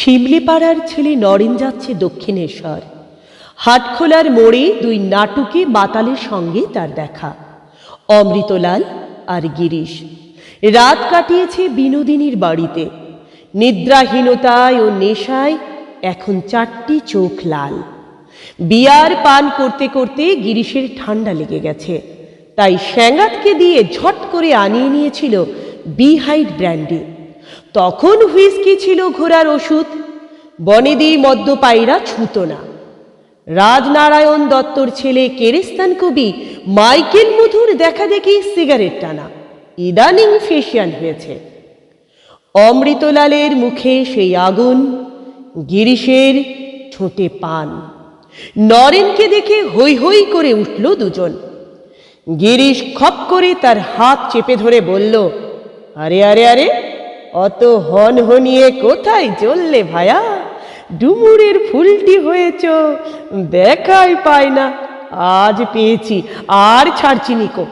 শিমলিপাড়ার ছেলে নরেন যাচ্ছে দক্ষিণেশ্বর। হাটখোলার মোড়ে দুই নাটুকে মাতালের সঙ্গে তার দেখা। অমৃতলাল আর গিরিশ। রাত কাটিয়েছে বিনোদিনীর বাড়িতে। নিদ্রাহীনতায় ও নেশায় এখন চারটি চোখ লাল। বিয়ার পান করতে করতে গিরিশের ঠান্ডা লেগে গেছে। তাই শ্যাঙ্গাতকে দিয়ে ঝট করে আনিয়ে নিয়েছিল বিহাইড ব্র্যান্ডি। তখন হুইস্কি ছিল ঘোড়ার ওষুধ। বনেদি মদ্যপায়ীরা ছুত না। রাজনারায়ণ দত্তর ছেলে কেরেস্তান কবি মাইকেল মধুর দেখা দেখি সিগারেট টানা। ইদানিং ফেশিয়ান হয়েছে। অমৃতলালের মুখে সেই আগুন, গিরিশের ঠোঁটে পান। নরেনকে দেখে হৈ হৈ করে উঠল দুজন। গিরিশ খপ করে তার হাত চেপে ধরে বলল, আরে আরে আরে অত হন হনিয়ে কোথায় চললে ভায়া? ডুমুরের ফুলটি হয়েছ, দেখাই পায় না। আজ পেয়েছি, আর ছাড়ছি নিকো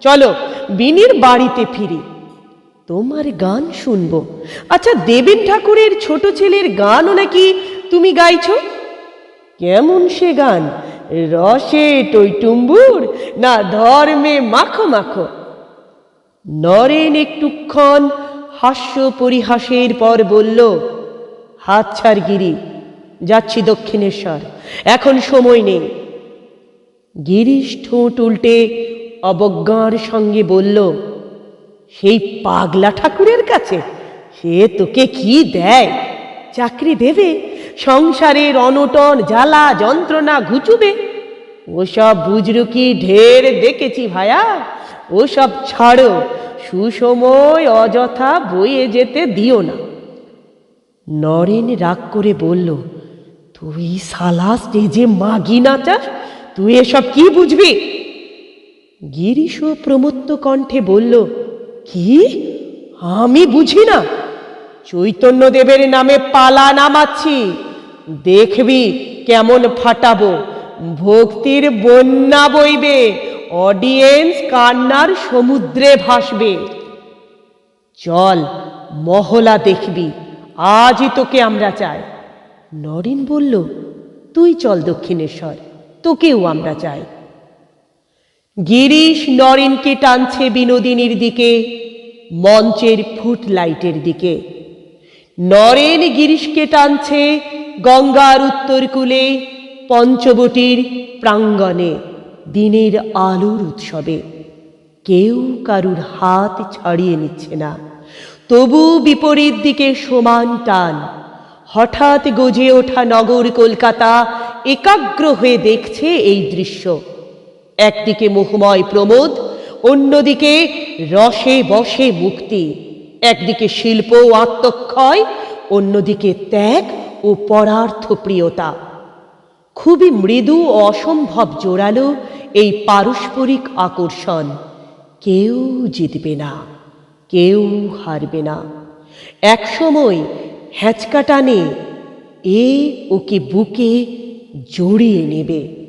চলো, বিনির বাড়িতে ফিরি। তোমার গান শুনব। আচ্ছা দেবেন ঠাকুরের ছোট ছেলের গানও নাকি তুমি গাইছো? কেমন সে গান? রসে টইটুম্বুর না ধর্মে মাখো মাখো? নরেন একটুক্ষণ হাস্য পরিহাসের পর বলল, হাত ছাড় গিরি, যাচ্ছি দক্ষিণেশ্বর, এখন সময় নেই। গিরিশ ঠোঁট উল্টে অবজ্ঞার সঙ্গে বলল, সেই পাগলা ঠাকুরের কাছে সে তোকে কি দেয়? চাকরি দেবে, সংসারের অনটন জ্বালা যন্ত্রণা ঘুচুবে। ওসব বুজরুকি ঢের দেখেছি ভায়া, ওসব ছাড়ো সুসময় অযথা বয়ে যেতে দিও না। নরেন রাগ করে বলল, তুই সালা স্টেজে মাগি নাচাস? তুই এসব কি বুঝবি? গিরিশ প্রমত্ত কণ্ঠে বলল, কি? আমি বুঝি না। চৈতন্যদেবের নামে পালা নামাচ্ছি। দেখবি কেমন ফাটাবো। ভক্তির বন্যা বইবে। অডিয়েন্স কান্নার সমুদ্রে ভাসবে। চল, মহলা দেখবি, আজই তোকে আমরা চাই। নরেন বলল, তুই চল দক্ষিণেশ্বর, তোকেও আমরা চাই। গিরিশ নরেনকে টানছে বিনোদিনীর দিকে, মঞ্চের ফুট লাইটের দিকে। নরেন গিরিশকে টানছে গঙ্গার উত্তর কূলে পঞ্চবটির প্রাঙ্গণে। দিনের আলোর উৎসবে। কেউ কারুর হাত ছাড়িয়ে নিচ্ছে না। তবু বিপরীত দিকে সমান টান। হঠাৎ গজে ওঠা নগর কলকাতা একাগ্র হয়ে দেখছে এই দৃশ্য। একদিকে মোহময় প্রমোদ, অন্যদিকে রসে বসে মুক্তি। একদিকে শিল্প ও আত্মক্ষয়, অন্যদিকে ত্যাগ ও পরার্থ প্রিয়তা খুবই মৃদু অসম্ভব জোরালো এই পারস্পরিক আকর্ষণ। কেউ জিতবে না, কেউ হারবে না। একসময় হ্যাঁচকা টানে এ ওকে বুকে জড়িয়ে নেবে।